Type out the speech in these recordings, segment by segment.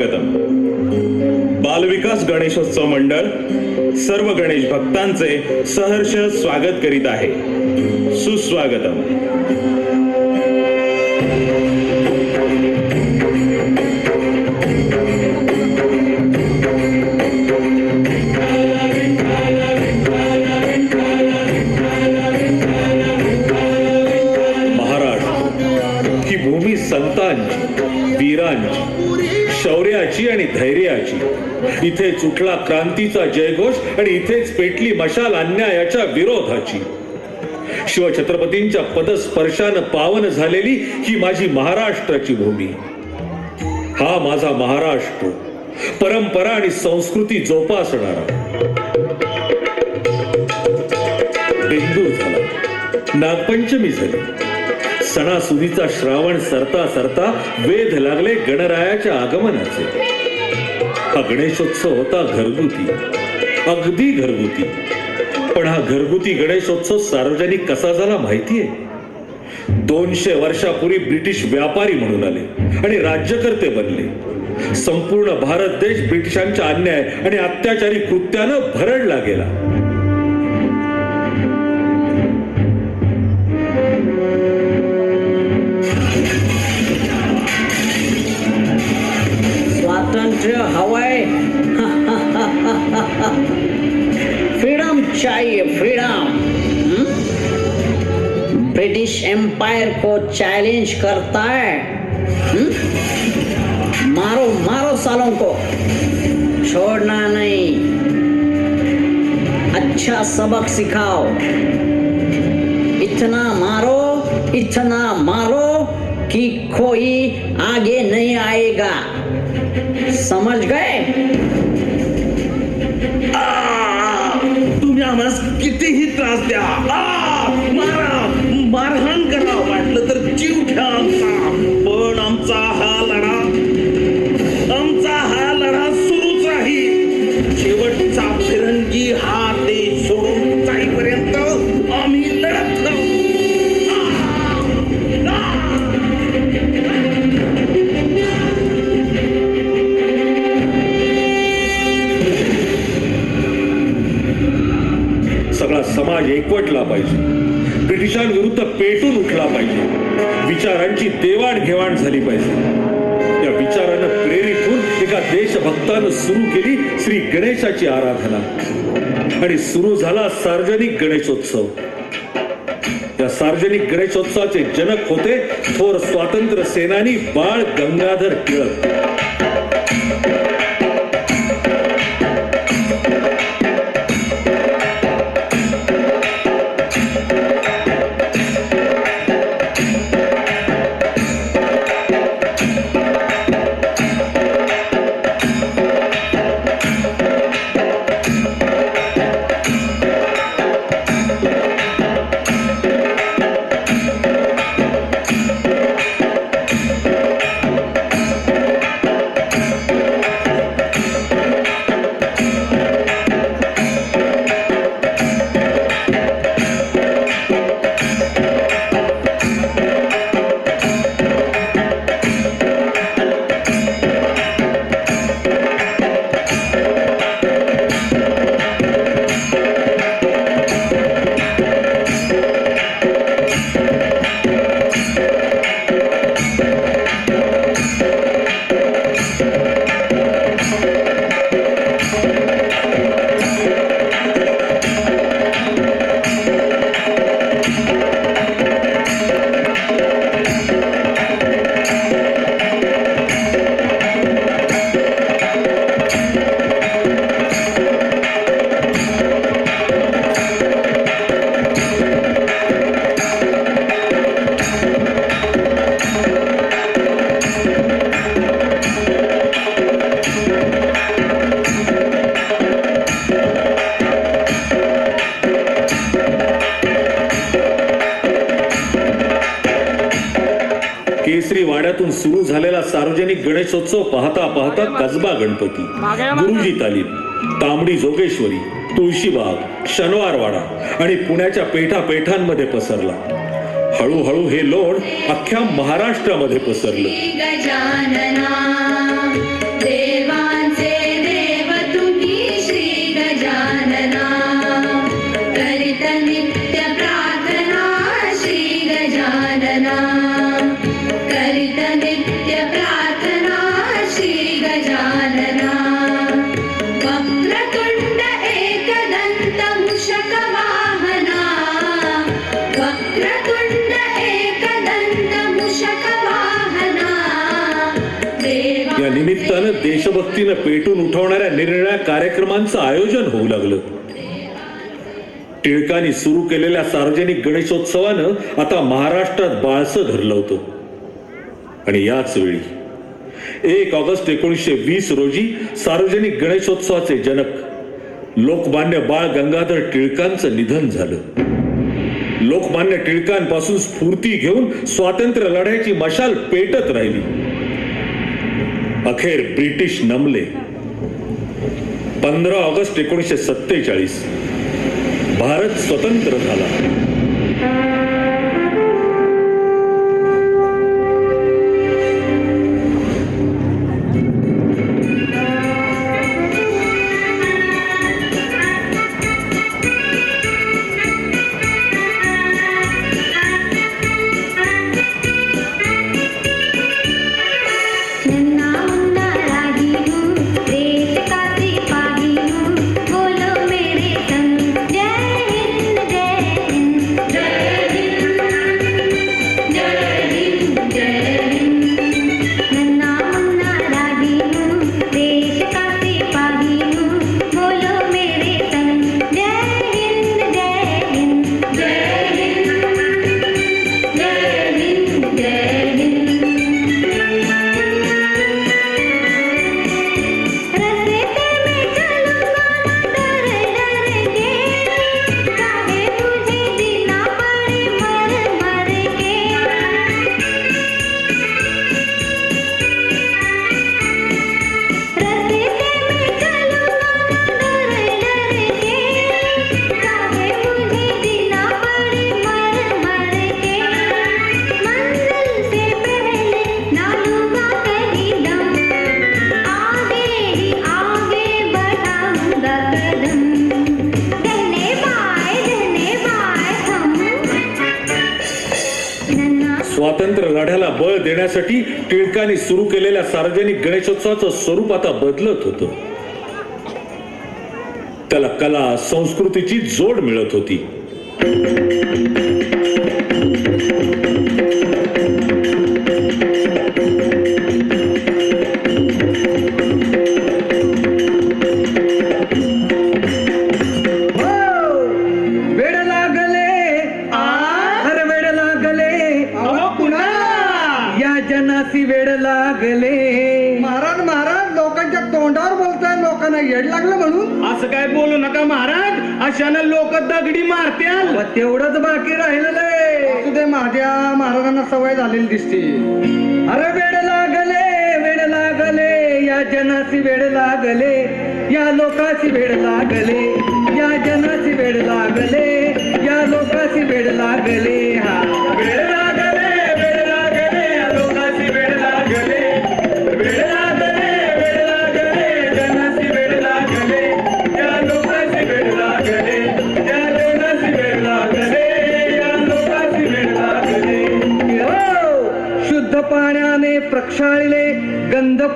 स्वागतम. बालविकास गणेशोत्सव मंडळ सर्व गणेश भक्तांचे सहर्ष स्वागत करीत आहे. सुस्वागतम. संतांची वीरांची शौर्याची आणि धैर्याची. इथेच उठला क्रांतीचा जयघोष आणि इथेच पेटली मशाल अन्यायाच्या विरोधाची. शिवछत्रपतींच्या पदस्पर्शानं पावन झालेली ही माझी महाराष्ट्राची भूमी. हा माझा महाराष्ट्र परंपरा आणि संस्कृती जोपासणारा. बिंदू झाला. नागपंचमी झाली. सणासुदीचा श्रावण सरता सरता वेध लागले गणरायाच्या आगमनाचे. हा गणेशोत्सव होता घरगुती अगदी घरगुती. पण हा घरगुती गणेशोत्सव सार्वजनिक कसा झाला माहितीये? दोनशे वर्षापूर्वी ब्रिटिश व्यापारी म्हणून आले आणि राज्यकर्ते बनले. संपूर्ण भारत देश ब्रिटिशांच्या अन्याय आणि अत्याचारी कृत्यानं भरडला गेला. एम्पायर को चैलेंज करता है। हम्म? मारो मारो सालों को। छोड़ना नहीं। अच्छा सबक सिखाओ। इतना मारो इतना मारो कि कोई आगे नहीं आएगा। समझ गए? तुम्ही आम्हाला कितीही त्रास द्या। जीव घ्या आमचा. पण आमचा हा लढा आमचा हा लढा सुरूच राहील शेवटचा फिरंगी हा देश सोडून जाईपर्यंत आम्ही लढत राहू सगळा समाज एकवटला पाहिजे. ब्रिटिशांविरुद्ध पेटून उठला पाहिजे. विचारांची देवाणघेवाण झाली पाहिजे. या विचारानं प्रेरित होऊन एका देशभक्तानं सुरू केली श्री गणेशाची आराधना. आणि सुरू झाला सार्वजनिक गणेशोत्सव. या सार्वजनिक गणेशोत्सवाचे जनक होते थोर स्वातंत्र्य सेनानी बाळ गंगाधर टिळक. वाड्यातून सुरू झालेला सार्वजनिक गणेशोत्सव पाहता पाहता कसबा गणपती गुरुजी तालीम तांबडी जोगेश्वरी तुळशीबाग शनिवारवाडा आणि पुण्याच्या पेठा पेठांमध्ये पसरला. हळूहळू हे लोण अख्ख्या महाराष्ट्रामध्ये पसरलं. या निमित्तानं देशभक्तीनं पेटून उठवणाऱ्या निर्णया कार्यक्रमांचं आयोजन होऊ लागलं. टिळकांनी सुरू केलेल्या सार्वजनिक गणेशोत्सवानं आता महाराष्ट्रात बाळसं धरलं होतं. आणि याच वेळी एक ऑगस्ट एकोणीसशे वीस रोजी सार्वजनिक गणेशोत्सवाचे जनक लोकमान्य बाळ गंगाधर टिळकांचं निधन झालं. लोकमान्य टिळकांपासून स्फूर्ती घेऊन स्वातंत्र्य लढ्याची मशाल पेटत राहिली. अखेर ब्रिटिश नमले. पंधरा ऑगस्ट एकोणीसशे सत्तेचाळीस. भारत स्वतंत्र झाला. स्वातंत्र्य लढ्याला बळ देण्यासाठी टिळकांनी सुरू केलेल्या सार्वजनिक गणेशोत्सवाचं स्वरूप आता बदलत होतं. त्याला कला संस्कृतीची जोड मिळत होती. वेड लागले. महाराज महाराज लोकांच्या तोंडावर बोलताय लोकांना येड लागलं म्हणून? असं काय बोलू नका महाराज अशानं लोक दगडी मारत्याल. तेवढंच बाकी राहिलेलं आहे असू दे माझ्या महाराजांना सवय झालेली दिसते. अरे वेड लागले वेड लागले या जनासी वेड लागले या लोकाची वेड लागले या जनाची वेड लागले या लोकाची वेड लागले. हा वेड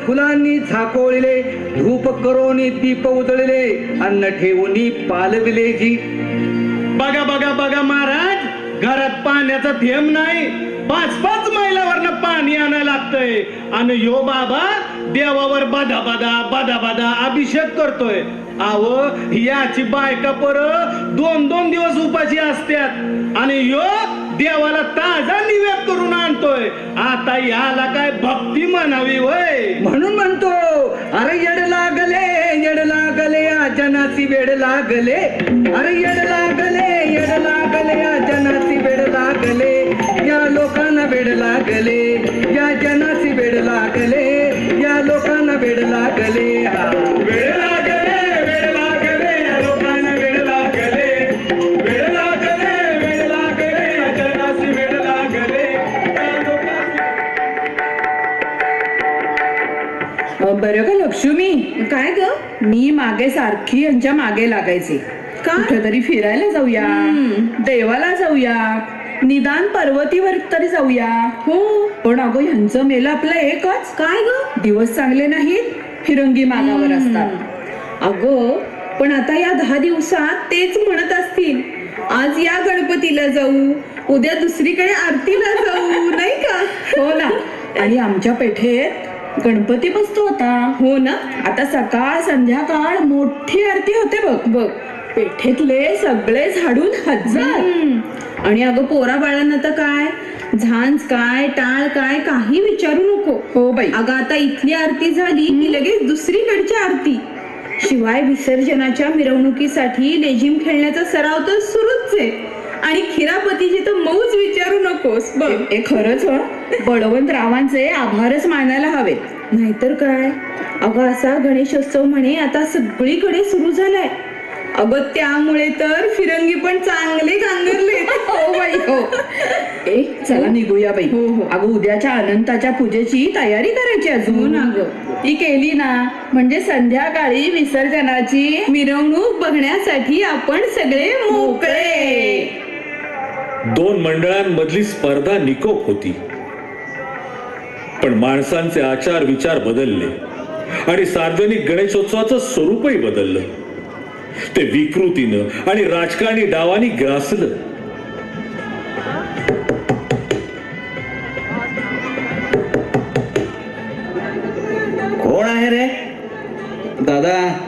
फुलांनी झाकोळले धूप करोनी दीप उजळले अन्न ठेवूनी पालविले जी. बघा बघा बघा महाराज घरात पाण्याचा थेंब नाही पाच पाच मैलावरनं पाणी आणायला लागतंय. आणि यो बाबा देवावर बदा बदा बदा बदा अभिषेक करतोय. आव याची बायका पर दोन दोन दिवस उपाशी असतात आणि यो देवाला ताजा निवेद करून आणतोय. आता याला काय भक्ती म्हणावी वय म्हणून म्हणतो अरे येड लागले येड लागले या जनाची वेड लागले. अरे येड लागले येड लागले या जनाची वेड लागले. या लोकांना वेड लागले या जनाची वेड लागले या लोकांना वेड लागले. वेड लागले. बरं का लक्ष्मी? काय ग? मी मागे सारखी यांच्या मागे लागायचे. कुठेतरी फिरायला जाऊया. देवाला जाऊया. निदान पर्वतीवर तरी जाऊया. हो. पण अगं ह्यांचं मेलं आपलं एकच. काय ग? दिवस चांगले नाहीत फिरंगी मागावर असतात. अगं पण आता या दहा दिवसात तेच म्हणत असतील आज या गणपतीला जाऊ उद्या दुसरीकडे आरतीला जाऊ. नाही का? हो ना. आणि आमच्या पेठेत गणपती बसतो आता. हो ना? आता सकाळ संध्याकाळ मोठी आरती होते बघ. बघ. पेठेतले सगळे झाडून हजार. आणि अगं पोरा बाळांना तर काय? झांज काय टाळ काय काही विचारू नको. हो बाई. अगं आता इथली आरती झाली की लगेच दुसरीकडची आरती. शिवाय विसर्जनाच्या मिरवणुकीसाठी लेझिम खेळण्याचा सराव तर सुरूच आहे. आणि खिरापतीची तर मौज विचारू नकोस. बघ. हे खरंच हं. बळवंतरावांचे आभारच मानायला हवेत. नाहीतर काय? अगं असा गणेशोत्सव म्हणे आता सगळीकडे सुरू झालाय. अगं त्यामुळे तर फिरंगी पण चांगले गांगरले. हो बाई हो. ए चला निघूया बाई. हो, हो. अगं उद्याच्या अनंताच्या पूजेची तयारी करायची हो अजून ना गं. ती केली ना म्हणजे संध्याकाळी विसर्जनाची मिरवणूक बघण्यासाठी आपण सगळे मोकळे. दोन मंडळांमधली स्पर्धा निकोप होती. पण माणसांचे आचार विचार बदलले आणि सार्वजनिक गणेशोत्सवाचं स्वरूपही बदललं. ते विकृतीनं आणि राजकारणी डावानी ग्रासलं. कोण आहे रे? दादा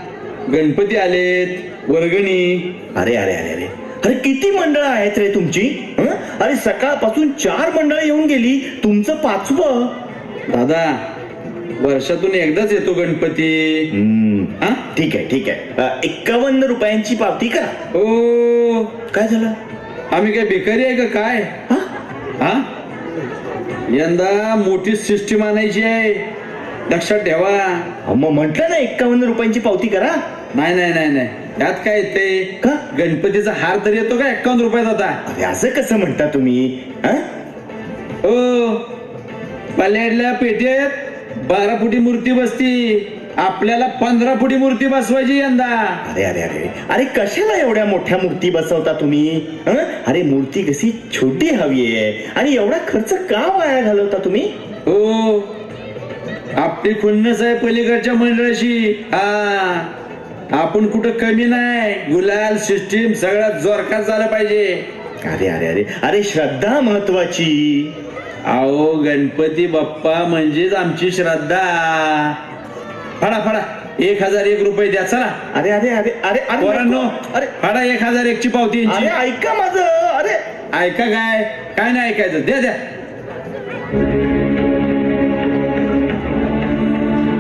गणपती आलेत वर्गणी. अरे अरे अरे अरे. अरे किती मंडळ आहेत रे तुमची? हं? अरे सकाळपासून चार मंडळ येऊन गेली. तुमचं पाचवं. दादा वर्षातून एकदाच येतो गणपती. हा? ठीक आहे ठीक आहे. एक्कावन्न रुपयांची पावती करा. ओ काय झालं? आम्ही काय भिकारी आहे का काय? हा? हा? यंदा मोठी सिस्टीम आणायची आहे. लक्षात ठेवा. मग म्हंटल ना एक्कावन्न रुपयांची पावती करा. नाही नाही नाही नाही. यात काय येते का? गणपतीचा हार तरी येतो का? एकावन्न रुपयात आता अरे असं कसं म्हणता तुम्ही? हं? ओ पल्याडल्या पेठेत बारा फुटी मूर्ती बसती. आपल्याला पंधरा फुटी मूर्ती बसवायची यंदा. अरे अरे अरे. अरे कशाला एवढ्या मोठ्या मूर्ती बसवता तुम्ही? हं? अरे मूर्ती कशी छोटी हवी आहे. आणि एवढा खर्च का वाया घालवता तुम्ही? हो. आपली खुन्नस आहे पलीकडच्या मंडळाशी. हा. आपण कुठं कमी नाही. गुलाल सिस्टीम सगळ्यात जोरकार झालं पाहिजे. अरे अरे अरे अरे श्रद्धा महत्वाची. अहो गणपती बाप्पा म्हणजेच आमची श्रद्धा. फाडा फाडा. एक हजार एक रुपये द्या चला. अरे अरे अरे अरे अरे पोरांनो. अरे फाडा एक हजार एकची पावती अरे. ऐका माझं अरे. ऐका काय? काय नाही ऐकायचं. द्या द्या.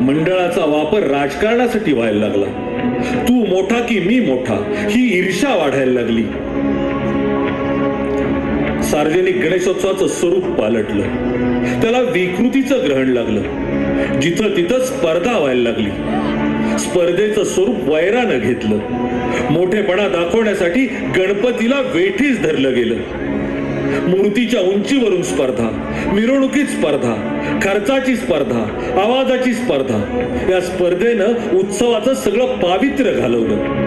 मंडळाचा वापर राजकारणासाठी व्हायला लागला. तू मोठा की मी मोठा ही ईर्षा वाढायला लागली. सार्वजनिक गणेशोत्सवाचं स्वरूप पालटलं. त्याला विकृतीचं ग्रहण लागलं. जिथं तिथं स्पर्धा व्हायला लागली. स्पर्धेचं स्वरूप वैरानं घेतलं. मोठेपणा दाखवण्यासाठी गणपतीला वेठीस धरलं गेलं. मूर्तीच्या उंचीवरून स्पर्धा मिरवणुकीत स्पर्धा खर्चाची स्पर्धा आवाजाची स्पर्धा. या स्पर्धेनं उत्सवाचं सगळं पावित्र्य घालवलं.